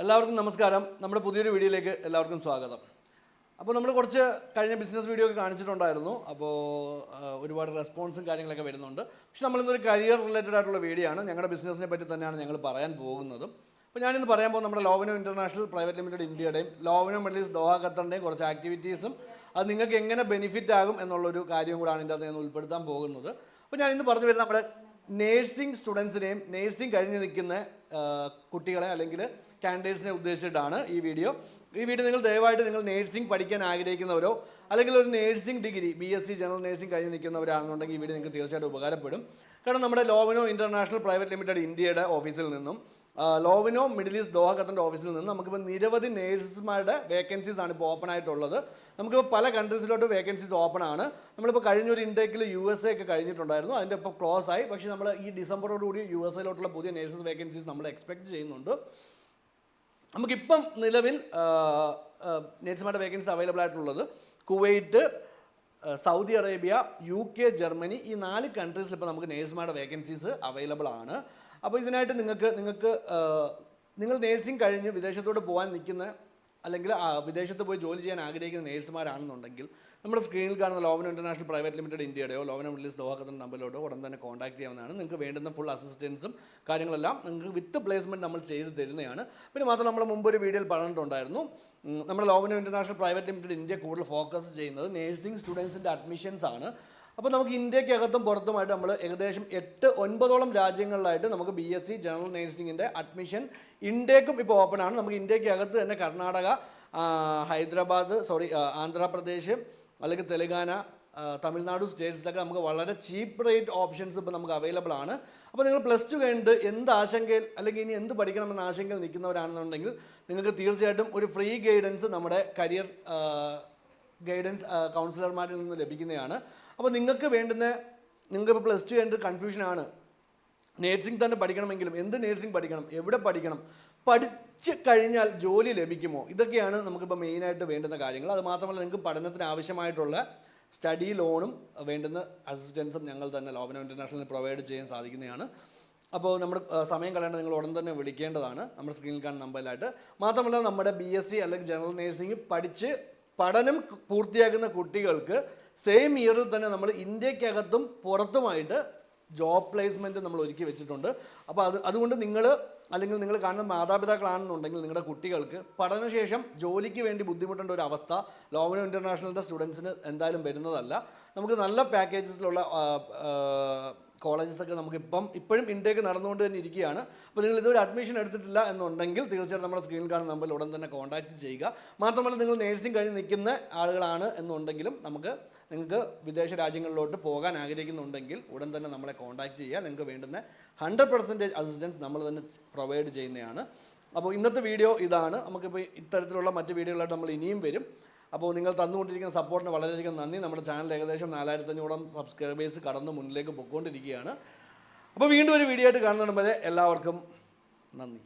എല്ലാവർക്കും നമസ്കാരം. നമ്മുടെ പുതിയൊരു വീഡിയോയിലേക്ക് എല്ലാവർക്കും സ്വാഗതം. അപ്പോൾ നമ്മൾ കുറച്ച് കഴിഞ്ഞ ബിസിനസ് വീഡിയോ ഒക്കെ കാണിച്ചിട്ടുണ്ടായിരുന്നു. അപ്പോൾ ഒരുപാട് റെസ്പോൺസും കാര്യങ്ങളൊക്കെ വരുന്നുണ്ട്. പക്ഷെ നമ്മളിന്നൊരു കരിയർ റിലേറ്റഡ് ആയിട്ടുള്ള വീഡിയോ ആണ്. ഞങ്ങളുടെ ബിസിനസ്സിനെ പറ്റി തന്നെയാണ് ഞങ്ങൾ പറയാൻ പോകുന്നതും. അപ്പോൾ ഞാനിന്ന് പറയാൻ പോകുന്നത് നമ്മുടെ ലോവനോ ഇന്റർനാഷണൽ പ്രൈവറ്റ് ലിമിറ്റഡ് ഇന്ത്യയുടെയും ലോവനോ മിഡിൽ ഈസ്റ്റ് ദോഹ ഖത്തറിന്റെയും കുറച്ച് ആക്ടിവിറ്റീസും. അത് നിങ്ങൾക്ക് എങ്ങനെ ബെനിഫിറ്റ് ആകും എന്നുള്ളൊരു കാര്യം കൂടാണ് ഇതിന്റെ അകത്ത് ഞാൻ ഉൾപ്പെടുത്താൻ പോകുന്നത്. അപ്പോൾ ഞാൻ ഇന്ന് പറഞ്ഞു വരുന്നത് നമ്മുടെ നേഴ്സിംഗ് സ്റ്റുഡൻസിനെയും നേഴ്സിംഗ് കഴിഞ്ഞ് നിൽക്കുന്ന കുട്ടികളെ അല്ലെങ്കിൽ കാൻഡിഡേറ്റ്സിനെ ഉദ്ദേശിച്ചിട്ടാണ് ഈ വീഡിയോ ഈ വീഡിയോ നിങ്ങൾ ദയവായിട്ട് നിങ്ങൾ നേഴ്സിംഗ് പഠിക്കാൻ ആഗ്രഹിക്കുന്നവരോ അല്ലെങ്കിൽ ഒരു nursing degree B S C general nursing കഴിഞ്ഞ് നിൽക്കുന്നവരാണെന്നുണ്ടെങ്കിൽ ഈ വീഡിയോ നിങ്ങൾക്ക് തീർച്ചയായിട്ടും ഉപകാരപ്പെടും. കാരണം നമ്മുടെ ലോവനോ ഇന്റർനാഷണൽ പ്രൈവറ്റ് ലിമിറ്റഡ് ഇന്ത്യയുടെ ഓഫീസിൽ നിന്നും ലോവനോ മിഡിൽ ഈസ്റ്റ് ദോഹ ഖത്തറിന്റെ ഓഫീസിൽ നിന്ന് നമുക്കിപ്പോൾ നിരവധി നേഴ്സസ്മാരുടെ വേക്കൻസീസ് ആണ് ഇപ്പോൾ ഓപ്പൺ ആയിട്ടുള്ളത്. നമുക്കിപ്പോൾ പല കൺട്രീസിലോട്ട് വേക്കൻസീസ് ഓപ്പൺ ആണ്. നമ്മളിപ്പോൾ കഴിഞ്ഞൊരു ഇൻടേക്കിൽ യു എസ് എ ഒക്കെ കഴിഞ്ഞിട്ടുണ്ടായിരുന്നു. അതിന്റെ ഇപ്പോൾ ക്ലോസ് ആയി. പക്ഷേ നമ്മൾ ഈ ഡിസംബറോടുകൂടി യു എസ് എയിലോട്ടുള്ള പുതിയ നേഴ്സസ് വേക്കൻസീസ് നമ്മൾ എക്സ്പെക്ട് ചെയ്യുന്നുണ്ട്. നമുക്കിപ്പം നിലവിൽ നേഴ്സുമാരുടെ വേക്കൻസി അവൈലബിൾ ആയിട്ടുള്ളത് Kuwait Saudi Arabia U K Germany ഈ നാല് കൺട്രീസിൽ ഇപ്പോൾ നമുക്ക് നേഴ്സുമാരുടെ വേക്കൻസീസ് അവൈലബിൾ ആണ്. അപ്പോൾ ഇതിനായിട്ട് നിങ്ങൾക്ക് നിങ്ങൾക്ക് നിങ്ങൾ നേഴ്സിംഗ് കഴിഞ്ഞ് വിദേശത്തോട്ട് പോകാൻ നിൽക്കുന്ന അല്ലെങ്കിൽ വിദേശത്ത് പോയി ജോലി ചെയ്യാൻ ആഗ്രഹിക്കുന്ന നേഴ്സുമാരാണെന്നുണ്ടെങ്കിൽ നമ്മുടെ സ്ക്രീനിൽ കാണുന്ന ലോവൻ ഇന്റർനാഷണൽ പ്രൈവറ്റ് ലിമിറ്റഡ് ഇന്ത്യയുടെയോ ലോവൻ മിഡിൽ ദോഹ ദോഹക്കത്തിന്റെ നമ്പറിലോട്ടോ ഉടൻ തന്നെ കോൺടാക്ട് ചെയ്യാവുന്നതാണ്. നിങ്ങൾക്ക് വേണ്ടുന്ന ഫുൾ അസിസ്റ്റൻസും കാര്യങ്ങളെല്ലാം നിങ്ങൾക്ക് വിത്ത് പ്ലേസ്മെന്റ് നമ്മൾ ചെയ്ത് തരുന്നതാണ്. പിന്നെ മാത്രം നമ്മൾ മുമ്പ് ഒരു വീഡിയോയിൽ പറഞ്ഞിട്ടുണ്ടായിരുന്നു നമ്മുടെ Lowen international private limited India കൂടുതൽ ഫോക്കസ് ചെയ്യുന്നത് നേഴ്സിംഗ് സ്റ്റുഡൻസിന്റെ അഡ്മിഷൻസ് ആണ്. അപ്പോൾ നമുക്ക് ഇന്ത്യക്കകത്തും പുറത്തുമായിട്ട് നമ്മൾ ഏകദേശം എട്ട് ഒൻപതോളം രാജ്യങ്ങളിലായിട്ട് നമുക്ക് ബി എസ് സി ജനറൽ നേഴ്സിംഗിന്റെ അഡ്മിഷൻ ഇന്ത്യക്കും ഇപ്പോൾ ഓപ്പൺ ആണ്. നമുക്ക് ഇന്ത്യക്കകത്ത് തന്നെ കർണാടക ഹൈദരാബാദ് സോറി ആന്ധ്രാപ്രദേശ് അല്ലെങ്കിൽ തെലങ്കാന തമിഴ്നാട് സ്റ്റേറ്റ്സിലൊക്കെ നമുക്ക് വളരെ ചീപ്പ് റേറ്റ് ഓപ്ഷൻസ് ഇപ്പോൾ നമുക്ക് അവൈലബിൾ ആണ്. അപ്പോൾ നിങ്ങൾ പ്ലസ് ടു കഴിഞ്ഞിട്ട് എന്ത് ആശങ്കയിൽ അല്ലെങ്കിൽ ഇനി എന്ത് പഠിക്കണമെന്ന ആശങ്കയിൽ നിൽക്കുന്നവരാണെന്നുണ്ടെങ്കിൽ നിങ്ങൾക്ക് തീർച്ചയായിട്ടും ഒരു ഫ്രീ ഗൈഡൻസ് നമ്മുടെ കരിയർ ഗൈഡൻസ് കൗൺസിലർമാരിൽ നിന്ന് ലഭിക്കുന്നതാണ്. അപ്പോൾ നിങ്ങൾക്ക് വേണ്ടുന്ന നിങ്ങൾക്ക് ഇപ്പോൾ പ്ലസ് ടു കഴിഞ്ഞിട്ട് കൺഫ്യൂഷനാണ് നേഴ്സിംഗ് തന്നെ പഠിക്കണമെങ്കിലും എന്ത് നേഴ്സിംഗ് പഠിക്കണം എവിടെ പഠിക്കണം പഠിച്ച് കഴിഞ്ഞാൽ ജോലി ലഭിക്കുമോ? ഇതൊക്കെയാണ് നമുക്കിപ്പോൾ മെയിനായിട്ട് വേണ്ടുന്ന കാര്യങ്ങൾ. അത് മാത്രമല്ല നിങ്ങൾക്ക് പഠനത്തിന് ആവശ്യമായിട്ടുള്ള സ്റ്റഡി ലോണും വേണ്ടുന്ന അസിസ്റ്റൻസും ഞങ്ങൾ തന്നെ ലോബൻ ഇന്റർനാഷണലിന് പ്രൊവൈഡ് ചെയ്യാൻ സാധിക്കുന്നതാണ്. അപ്പോൾ നമ്മുടെ സമയം കളയേണ്ട നിങ്ങൾ ഉടൻ തന്നെ വിളിക്കേണ്ടതാണ്. നമ്മുടെ സ്ക്രീനിൽ കാണുന്ന നമ്പറിലായിട്ട് മാത്രമല്ല നമ്മുടെ ബി എസ് സി അല്ലെങ്കിൽ ജനറൽ നേഴ്സിംഗ് പഠിച്ച് പഠനം പൂർത്തിയാക്കുന്ന കുട്ടികൾക്ക് സെയിം ഇയറിൽ തന്നെ നമ്മൾ ഇന്ത്യക്കകത്തും പുറത്തുമായിട്ട് ജോബ് പ്ലേസ്മെന്റ് നമ്മൾ ഒരുക്കി വെച്ചിട്ടുണ്ട്. അപ്പോൾ അത് അതുകൊണ്ട് നിങ്ങൾ അല്ലെങ്കിൽ നിങ്ങൾ കാണുന്ന മാതാപിതാക്കളാണെന്നുണ്ടെങ്കിൽ നിങ്ങളുടെ കുട്ടികൾക്ക് പഠനശേഷം ജോലിക്ക് വേണ്ടി ബുദ്ധിമുട്ടേണ്ട ഒരു അവസ്ഥ ലോവനോ ഇന്റർനാഷണലിന്റെ സ്റ്റുഡൻസിന് എന്തായാലും വരുന്നതല്ല. നമുക്ക് നല്ല പാക്കേജസിലുള്ള കോളേജസ് ഒക്കെ നമുക്ക് ഇപ്പം ഇപ്പോഴും ഇൻടേക്ക് നടന്നുകൊണ്ട് തന്നെ ഇരിക്കുകയാണ്. അപ്പോൾ നിങ്ങൾ ഇതുവരെ അഡ്മിഷൻ എടുത്തിട്ടില്ല എന്നുണ്ടെങ്കിൽ തീർച്ചയായിട്ടും നമ്മുടെ സ്ക്രീനിൽ കാണുന്ന നമ്പറിൽ ഉടൻ തന്നെ കോൺടാക്റ്റ് ചെയ്യുക. മാത്രമല്ല നിങ്ങൾ നേഴ്സിംഗ് കഴിഞ്ഞ് നിൽക്കുന്ന ആളുകളാണ് എന്നുണ്ടെങ്കിലും നമുക്ക് നിങ്ങൾക്ക് വിദേശ രാജ്യങ്ങളിലോട്ട് പോകാൻ ആഗ്രഹിക്കുന്നുണ്ടെങ്കിൽ ഉടൻ തന്നെ നമ്മളെ കോൺടാക്റ്റ് ചെയ്യുക. നിങ്ങൾക്ക് വേണ്ടുന്ന ഹൺഡ്രഡ് പെർസെന്റേജ് അസിസ്റ്റൻസ് നമ്മൾ തന്നെ പ്രൊവൈഡ് ചെയ്യുന്നതാണ്. അപ്പോൾ ഇന്നത്തെ വീഡിയോ ഇതാണ്. നമുക്കിപ്പോൾ ഇത്തരത്തിലുള്ള മറ്റ് വീഡിയോകളായിട്ട് നമ്മൾ ഇനിയും വരും. അപ്പോൾ നിങ്ങൾ തന്നുകൊണ്ടിരിക്കുന്ന സപ്പോർട്ടിന് വളരെയധികം നന്ദി. നമ്മുടെ ചാനൽ ഏകദേശം നാലായിരത്തഞ്ഞൂറോളം സബ്സ്ക്രൈബേഴ്സ് കടന്ന് മുന്നിലേക്ക് പൊയ്ക്കൊണ്ടിരിക്കുകയാണ്. അപ്പോൾ വീണ്ടും ഒരു വീഡിയോ ആയിട്ട് കാണുന്നതിന് എല്ലാവർക്കും നന്ദി.